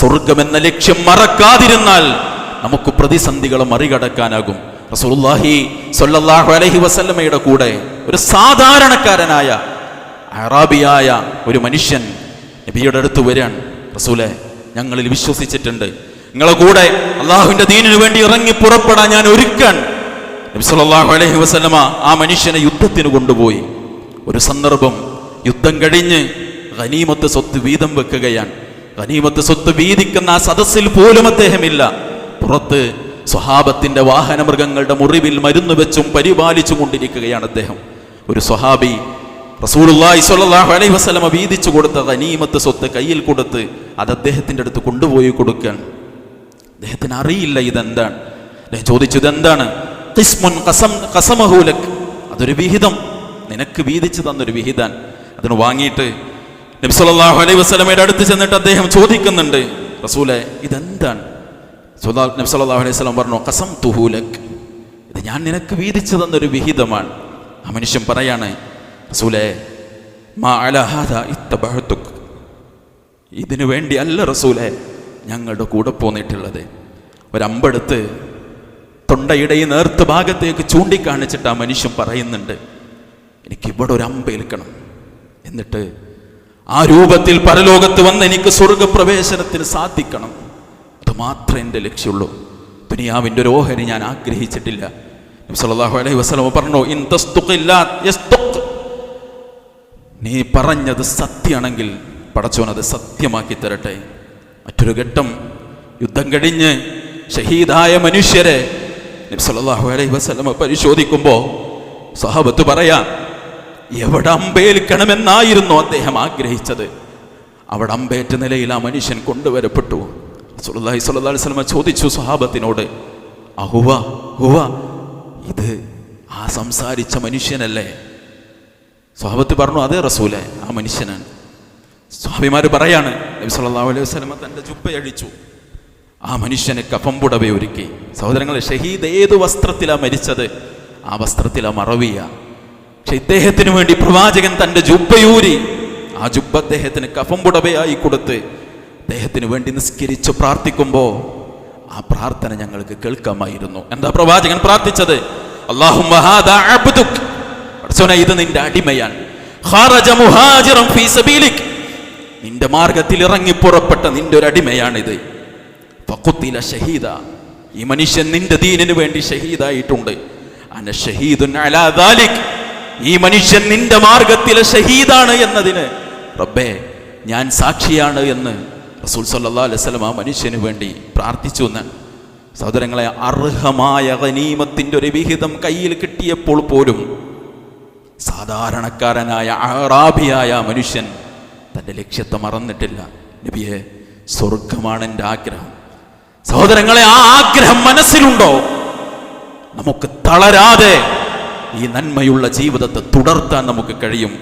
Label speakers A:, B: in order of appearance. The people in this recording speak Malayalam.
A: സ്വർഗമെന്ന ലക്ഷ്യം മറക്കാതിരുന്നാൽ നമുക്ക് പ്രതിസന്ധികളെ മറികടക്കാനാകും. റസൂലുള്ളാഹി സൊല്ലാഹു അലഹി വസല്ലമ്മയുടെ കൂടെ ഒരു സാധാരണക്കാരനായ അറാബിയായ ഒരു മനുഷ്യൻ നബിയുടെ അടുത്ത് വരികയാണ് റസൂലെ ഞങ്ങളിൽ വിശ്വസിച്ചിട്ടുണ്ട്. നിങ്ങളെ കൂടെ അള്ളാഹുവിന്റെ ദീനിനു വേണ്ടി ഇറങ്ങി പുറപ്പെടാൻ ഞാൻ ഒരുക്കാൻ നബി സല്ലാഹു അലഹി വസല്ലമ ആ മനുഷ്യനെ യുദ്ധത്തിന് കൊണ്ടുപോയി. ഒരു സന്ദർഭം യുദ്ധം കഴിഞ്ഞ് ഖനീമത്ത് സ്വത്ത് വീതം വെക്കുകയാണ്. ഖനീമത്ത് സ്വത്ത് വീതിക്കുന്ന ആ സദസ്സിൽ പോലും അദ്ദേഹമില്ല. പുറത്ത് സ്വഹാബത്തിന്റെ വാഹന മൃഗങ്ങളുടെ മുറിവിൽ മരുന്ന് വെച്ചും പരിപാലിച്ചു കൊണ്ടിരിക്കുകയാണ് അദ്ദേഹം. ഒരു സ്വഹാബി റസൂലുള്ളാഹി സ്വല്ലല്ലാഹു അലൈഹി വസല്ലമ വീതിച്ചു കൊടുത്ത ഗനീമത്ത് സ്വത്ത് കയ്യിൽ കൊടുത്ത് അത് അദ്ദേഹത്തിന്റെ അടുത്ത് കൊണ്ടുപോയി കൊടുക്കാൻ അദ്ദേഹത്തിന് അറിയില്ല ഇതെന്താണ്. അദ്ദേഹം ചോദിച്ചു ഇതെന്താണ് ഖിസ്മുൻ ഖസം അതൊരു വിഹിതം. നിനക്ക് വീതിച്ചു തന്നൊരു വിഹിതാൻ അതിന് വാങ്ങിയിട്ട് നബി സല്ലല്ലാഹു അലൈഹി വസല്ലമയുടെ അടുത്ത് ചെന്നിട്ട് അദ്ദേഹം ചോദിക്കുന്നുണ്ട് റസൂലെ ഇതെന്താണ്? നബ്സലാഹു അലൈഹി സ്വലം പറഞ്ഞു കസം തുഹൂലക് ഇത് ഞാൻ നിനക്ക് വീതിച്ചു തന്നൊരു വിഹിതമാണ്. ആ മനുഷ്യൻ പറയാണ് റസൂലെ മാ അല ഹാദാ ഇത്തബഅതുക് ഇതിനു വേണ്ടി അല്ല റസൂലെ ഞങ്ങളുടെ കൂടെ പോന്നിട്ടുള്ളത്. ഒരമ്പെടുത്ത് തൊണ്ടയുടെ നേർത്ത ഭാഗത്തേക്ക് ചൂണ്ടിക്കാണിച്ചിട്ട് ആ മനുഷ്യൻ പറയുന്നുണ്ട് എനിക്ക് ഇവിടെ ഒരു അമ്പേൽക്കണം എന്നിട്ട് ആ രൂപത്തിൽ പരലോകത്ത് വന്ന് എനിക്ക് സ്വർഗപ്രവേശനത്തിന് സാധിക്കണം. അത് മാത്രമേ എന്റെ ലക്ഷ്യമുള്ളൂ. ദുനിയാവിന്റെ ഒരു ഓഹരി ഞാൻ ആഗ്രഹിച്ചിട്ടില്ല. സല്ലല്ലാഹു അലൈഹി വസല്ലം പറഞ്ഞു ഇൻ നീ പറഞ്ഞത് സത്യമാണെങ്കിൽ പടച്ചോൻ അത് സത്യമാക്കി തരട്ടെ. മറ്റൊരു ഘട്ടം യുദ്ധം കഴിഞ്ഞ് ഷഹീദായ മനുഷ്യരെ നബി സല്ലല്ലാഹു അലൈഹി വസ്ലമ പരിശോധിക്കുമ്പോൾ സഹാബത്ത് പറയാ എവിടെ അമ്പേൽക്കണമെന്നായിരുന്നു അദ്ദേഹം ആഗ്രഹിച്ചത്. അവിടെ അമ്പേറ്റ നിലയിൽ ആ മനുഷ്യൻ കൊണ്ടുവരപ്പെട്ടു. റസൂലുള്ളാഹി സ്വല്ലല്ലാഹു സ്വലമ ചോദിച്ചു സ്വഹാബത്തിനോട് അഹുവ ഹുവ ഇത് ആ സംസാരിച്ച മനുഷ്യനല്ലേ? സ്വഹാബത്ത് പറഞ്ഞു അതേ റസൂലെ ആ മനുഷ്യനാണ്. സ്വാമിമാർ പറയാണ് നബി സല്ലാ അലൈഹി വസ്ലമ തന്റെ ചുപ്പയഴിച്ചു ആ മനുഷ്യനെ കഫംപുടവ ഒരുക്കി സഹോദരങ്ങളെ ഷഹീദ് ഏത് വസ്ത്രത്തിലാണ് മരിച്ചത്? ആ വസ്ത്രത്തിലാണ് മറവിയ. പക്ഷെ ഇദ്ദേഹത്തിന് വേണ്ടി പ്രവാചകൻ തന്റെ ജുബ്ബയൂരി ആ ജുബ്ബ അദ്ദേഹത്തിന് കഫംപുടവയായി കൊടുത്ത് അദ്ദേഹത്തിന് വേണ്ടി നിസ്കരിച്ച് പ്രാർത്ഥിക്കുമ്പോൾ ആ പ്രാർത്ഥന ഞങ്ങൾക്ക് കേൾക്കാമായിരുന്നു. എന്താ പ്രവാചകൻ പ്രാർത്ഥിച്ചത്? പടച്ചോനെ ഇത് നിന്റെ അടിമയാണ്. നിന്റെ മാർഗത്തിൽ ഇറങ്ങി പുറപ്പെട്ട നിന്റെ ഒരു അടിമയാണിത്. ഫഖുത്തില ഷഹീദ. ഈ മനുഷ്യൻ നിന്റെ ദീനിനു വേണ്ടി ഷഹീദായിട്ടുണ്ട്. അന ഷഹീദുൻ അലാ ദാലിക്. ഈ മനുഷ്യൻ നിന്റെ മാർഗത്തിലെ ഷഹീദാണ് എന്നതിന് റബ്ബേ ഞാൻ സാക്ഷിയാണ് എന്ന് റസൂൽ സല്ലാ അലൈഹി വസല്ലം ആ മനുഷ്യന് വേണ്ടി പ്രാർത്ഥിച്ചു എന്നാണ് സഹോദരങ്ങളെ അർഹമായ ഗനീമത്തിന്റെ ഒരു വിഹിതം കയ്യിൽ കിട്ടിയപ്പോൾ പോലും സാധാരണക്കാരനായ അറാബിയായ മനുഷ്യൻ തന്റെ ലക്ഷ്യത്തെ മറന്നിട്ടില്ല. നബിയെ സ്വർഗമാണ് എന്റെ ആഗ്രഹം. സഹോദരങ്ങളെ ആ ആഗ്രഹം മനസ്സിലുണ്ടോ? നമുക്ക് തളരാതെ ഈ നന്മയുള്ള ജീവിതത്തെ തുടർത്താൻ നമുക്ക് കഴിയും